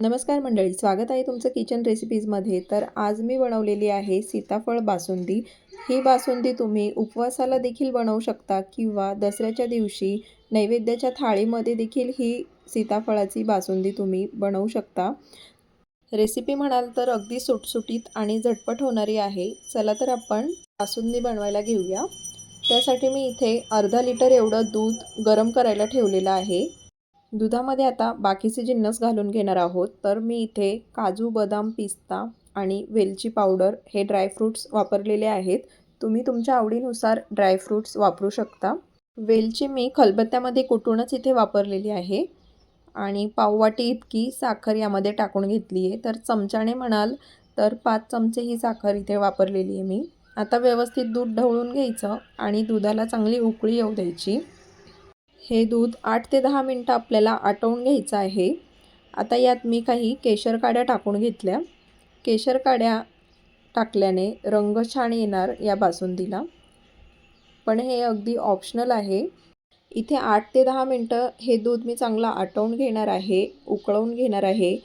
नमस्कार मंडळी स्वागत आहे तुमचं किचन रेसिपीजमध्ये तर आज मी बनवलेली आहे सीताफळ बासुंदी. ही बासुंदी तुम्ही उपवासाला देखील बनवू शकता किंवा दसऱ्याच्या दिवशी नैवेद्याच्या थाळीमध्ये देखील ही सीताफळाची बासुंदी तुम्ही बनवू शकता. रेसिपी म्हणाल तर अगदी सुटसुटीत आणि झटपट होणारी आहे. चला तर आपण बासुंदी बनवायला घेऊया. त्यासाठी मी इथे अर्धा लिटर एवढं दूध गरम करायला ठेवलेलं आहे. दुधामध्ये आता बाकीचे जिन्नस घालून घेणार आहोत तर मी इथे काजू बदाम पिस्ता आणि वेलची पावडर हे ड्रायफ्रूट्स वापरलेले आहेत. तुम्ही तुमच्या आवडीनुसार ड्रायफ्रूट्स वापरू शकता. वेलची मी खलबत्त्यामध्ये कुटूनच इथे वापरलेली आहे आणि पाववाटी इतकी साखर यामध्ये टाकून घेतली आहे. तर चमच्याने म्हणाल तर पाच चमचे ही साखर इथे वापरलेली आहे मी. आता व्यवस्थित दूध ढवळून घ्यायचं आणि दुधाला चांगली उकळी येऊ द्यायची. हे दूध आठ ते दहा मिनटं आपल्याला आटवून घ्यायचं आहे. आता यात मी काही केशर काड्या टाकून घेतल्या. केशर काड्या टाकल्याने रंग छान येणार या बासुंदीला पण हे अगदी ऑप्शनल आहे. इथे आठ ते दहा मिनटं हे दूध मी चांगलं आटवून घेणार आहे उकळवून घेणार आहे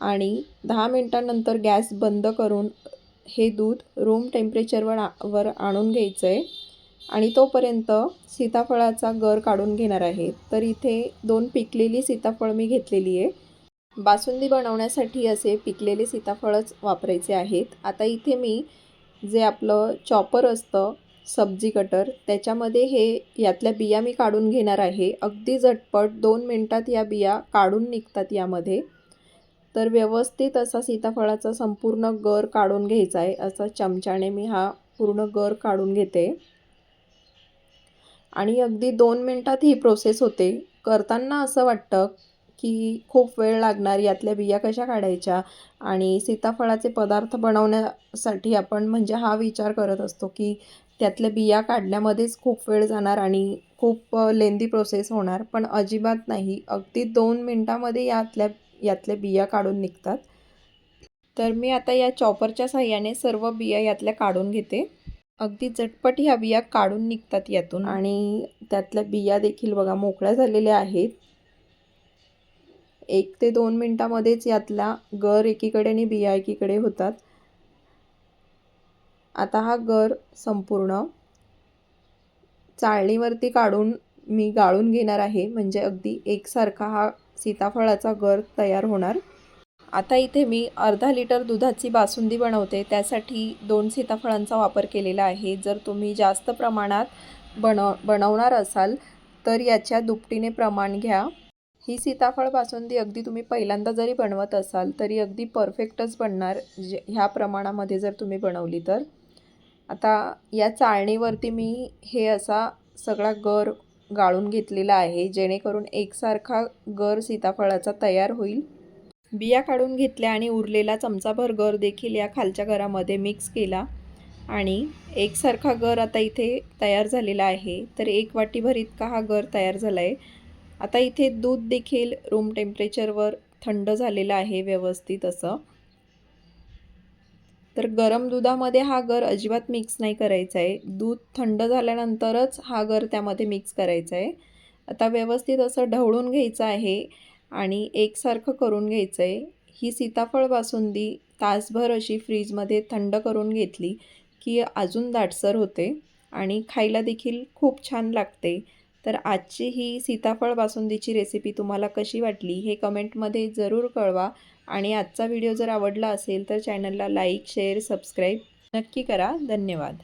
आणि दहा मिनटानंतर गॅस बंद करून हे दूध रूम टेम्परेचरवर वर आणून घ्यायचं आहे आणि तोपर्यंत सीताफळाचा गर काढून घेणार आहे. तर इथे दोन पिकलेली सीताफळ मी घेतलेली आहे. बासुंदी बनवण्यासाठी असे पिकलेले सीताफळच वापरायचे आहेत. आता इथे मी जे आपलं चॉपर असतं सब्जी कटर त्याच्यामध्ये हे यातल्या बिया मी काढून घेणार आहे. अगदी झटपट दोन मिनटात या बिया काढून निघतात यामध्ये. तर व्यवस्थित असा सीताफळाचा संपूर्ण गर काढून घ्यायचा आहे. असा चमच्याने मी हा पूर्ण गर काढून घेते. आणि अगदी दोन मिनटात ही प्रोसेस होते. करताना असं वाटतं की खूप वेळ लागणार यातल्या बिया कशा काढायच्या आणि सीताफळाचे पदार्थ बनवण्यासाठी आपण म्हणजे हा विचार करत असतो की त्यातल्या बिया काढण्यामध्येच खूप वेळ जाणार आणि खूप लेंदी प्रोसेस होणार. पण अजिबात नाही. अगदी दोन मिनटामध्ये यातल्या यातल्या बिया काढून निघतात. तर मी आता या चॉपरच्या साह्याने सर्व बिया यातल्या काढून घेते. अगदी झटपट ह्या बिया काढून निघतात यातून. आणि त्यातल्या बिया देखील बघा मोकळ्या झालेल्या आहेत. एक ते दोन मिनटामध्येच यातला गर एकीकडे आणि बिया एकीकडे होतात. आता हा गर संपूर्ण चाळणीवरती काढून मी गाळून घेणार आहे. म्हणजे अगदी एकसारखा हा सीताफळाचा गर तयार होणार. आता इथे मी अर्धा लिटर दुधाची बासुंदी बनवते. त्यासाठी दोन सीताफळांचा वापर केलेला आहे. जर तुम्ही जास्त प्रमाणात बनव बनवणार असाल तर याच्या दुपटीने प्रमाण घ्या. ही सीताफळ बासुंदी अगदी तुम्ही पहिल्यांदा जरी बनवत असाल तरी अगदी परफेक्टच बनणार जे ह्या प्रमाणामध्ये जर तुम्ही बनवली तर. आता या चाळणीवरती मी हे असा सगळा गर गाळून घेतलेला आहे जेणेकरून एकसारखा गर सीताफळाचा तयार होईल. बिया काढून घेतल्या आणि उरलेला चमचाभर गर देखील या खालच्या घरामध्ये मिक्स केला. आणि एकसारखा गर आता इथे तयार झालेला आहे. तर एक वाटीभर इतका हा गर तयार झाला आहे आता इथे दूध देखील रूम टेम्परेचरवर थंड झालेलं आहे व्यवस्थित असं. तर गरम दुधामध्ये हा गर अजिबात मिक्स नाही करायचा आहे दूध थंड झाल्यानंतरच हा गर त्यामध्ये मिक्स करायचा आहे आता व्यवस्थित असं ढवळून घ्यायचं आहे. आणि एकसारखं करून घ्यायचं आहे ही सीताफळ बासुंदी तासभर अशी फ्रीजमध्ये थंड करून घेतली की अजून दाटसर होते आणि खायला देखील खूप छान लागते. तर आजची ही सीताफळ बासुंदीची रेसिपी तुम्हाला कशी वाटली हे कमेंटमध्ये जरूर कळवा आणि आजचा व्हिडिओ जर आवडला असेल तर चॅनलला लाईक शेअर सबस्क्राईब नक्की करा. धन्यवाद.